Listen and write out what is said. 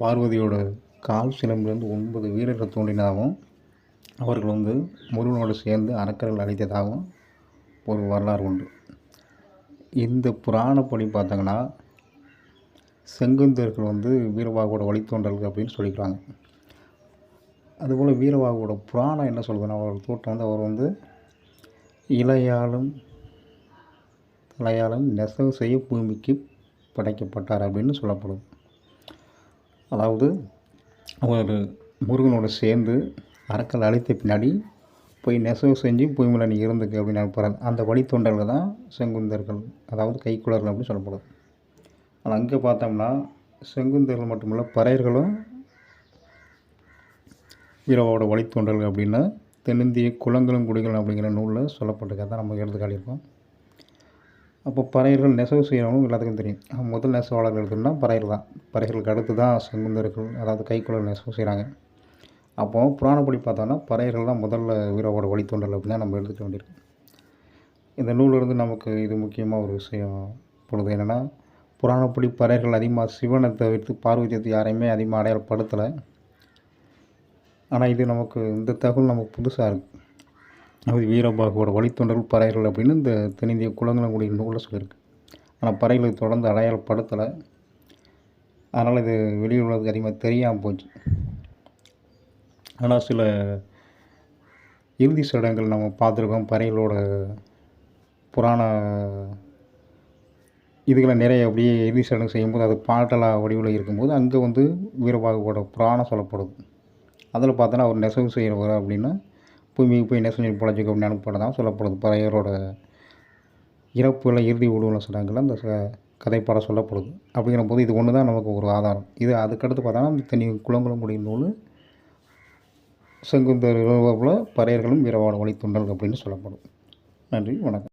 பார்வதியோட கால் சிலம்பிலிருந்து ஒன்பது வீரர்கள் தோன்றினதாகவும் அவர்கள் வந்து முருகனோடு சேர்ந்து அரக்கர்கள் அழைத்ததாகவும் ஒரு வரலாறு உண்டு. இந்த புராணப்படி பார்த்தாங்கன்னா செங்குந்தர்கள் வந்து வீரபாகுவோட வழித்தோன்றல்கள் அப்படின்னு சொல்லிக்கிறாங்க. அதுபோல் வீரபாகுவோட புராணம் என்ன சொல்லுதுன்னா அவரோட தோற்றம் வந்து அவர் வந்து இலையாலும் தலையாலும் நெசவு செய்ய பூமிக்கு படைக்கப்பட்டார் அப்படின்னு சொல்லப்படுது அதாவது அவர் முருகனோட சேர்ந்து அரக்கல் அழைத்த பின்னாடி போய் நெசவு செஞ்சு பூமியில் நீ இருந்துக்கு அப்படின்னு அனுப்புகிறார் அந்த வழித்தொண்டர்கள் தான் செங்குந்தர்கள் அதாவது கைக்குளர்கள் அப்படின்னு சொல்லப்படுது. ஆனால் அங்கே பார்த்தோம்னா செங்குந்தர்கள் மட்டுமல்ல பறையர்களும் வீரவோட வழித்தொண்டர்கள் அப்படின்னா தென்னிந்திய குளங்களும் குடிகளும் அப்படிங்கிற நூலில் சொல்லப்பட்டிருக்கதான் நம்ம எடுத்துக்காட்டியிருக்கோம். அப்போ பறையர்கள் நெசவு செய்கிறவங்களும் எல்லாத்துக்கும் தெரியும். முதல் நெசவாளர்கள் பறையர் தான். பறையர்களுக்கு அடுத்து தான் செங்குந்தர்கள் அதாவது கைக்குழல் நெசவு செய்கிறாங்க. அப்போ புராணப்படி பார்த்தோன்னா பறையர்கள் தான் முதல்ல வீரவோட வழித்தோன்றல் அப்படின்னு நம்ம எடுத்துக்க வேண்டியிருக்கு. இந்த நூலிலிருந்து நமக்கு இது முக்கியமாக ஒரு விஷயம் பொழுது என்னென்னா புராணப்படி பறையர்கள் அதிகமாக சிவனை தவிர்த்து பார்வதியத்தை யாரையுமே அதிகமாக அடையாளப்படுத்தலை. ஆனால் இது நமக்கு இந்த தகவல் நமக்கு புதுசாக இருக்குது அது வீரபாகுவோட வழித்தொண்டர்கள் பறையர்கள் அப்படின்னு இந்த தென்னிந்திய குளங்களங்குடி நூலில் சொல்லியிருக்கு. ஆனால் பறைகளை தொடர்ந்து அடையாளப்படுத்தலை. அதனால் இது வெளியுலகத்துக்கு அதிகமாக தெரியாமல் போச்சு. ஆனால் சில இறுதி சடங்குகள் நம்ம பார்த்துருக்கோம். பறைகளோட புராண இதுகளை நிறைய அப்படியே இறுதி சடங்கு செய்யும்போது அது பாட்டலாக வடிவில் இருக்கும்போது அங்கே வந்து வீரபாகுவோட புராணம் சொல்லப்படுது. அதில் பார்த்தோன்னா அவர் நெசவு செய்கிறவர் அப்படின்னா பூமிக்கு போய் என்ன செஞ்சு பிழைச்சிக்க அப்படின்னு அனுப்பப்பட்டதான் சொல்லப்படுது பறையரோட இறப்புல இறுதி ஊடுவலம் சடங்குல அந்த ச கதைப்பாடம் சொல்லப்படுது அப்படிங்கிற போது இது ஒன்று தான் நமக்கு ஒரு ஆதாரம். இது அதுக்கடுத்து பார்த்தோன்னா இந்த தனி குளங்குளம் முடியும் நூல் செங்குந்தர் பறையர்களும் வீரவாட வழித்துண்டல் அப்படின்னு சொல்லப்படும். நன்றி வணக்கம்.